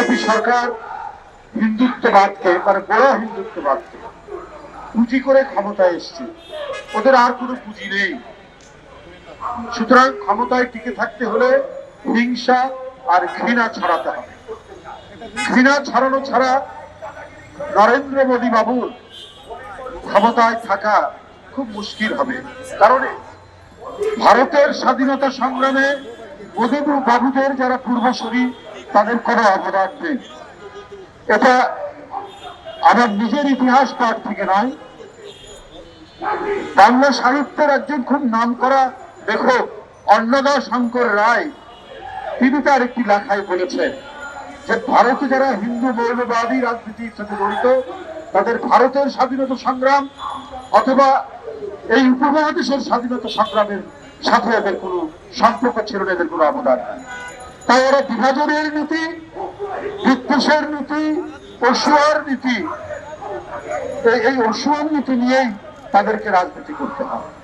BJP সরকার হিন্দুত্ববাদকে মানে বড় হিন্দুত্ববাদকে পুঁজি করে ক্ষমতায় এসছে। ওদের আর কোনো পুঁজি নেই। সুতরাং ক্ষমতায় টিকে থাকতে হলে হিংসা আর ঘৃণা ছড়াতে হবে। ঘৃণা ছড়ানো ছাড়া নরেন্দ্র মোদী বাবুর ক্ষমতায় থাকা খুব মুশকিল হবে। কারণ ভারতের স্বাধীনতা সংগ্রামে মোদী বাবুদের যারা পূর্বসূরি তাদের কোনো অবদান নেই। এটা আমার নিজের ইতিহাস পাঠ থেকে নয়। বাংলা সাহিত্যের একজন খুব নামকরা লেখক অন্নদা শঙ্কর রায়, তিনি তার একটি লেখায় বলেছেন যে ভারতে যারা হিন্দু, মৌলবাদী রাজনীতির সাথে জড়িত, তাদের ভারতের স্বাধীনতা সংগ্রাম অথবা এই উপমহাদেশের স্বাধীনতা সংগ্রামের সাথে এদের কোনো সম্পর্ক ছিল না, এদের কোনো অবদান নেই। তাই ওরা বিভাজনের নীতি, বিদ্বেষের নীতি, অসুয়ার নীতি। এই- অসুয়ার নীতি নিয়েই তাদেরকে রাজনীতি করতে হয়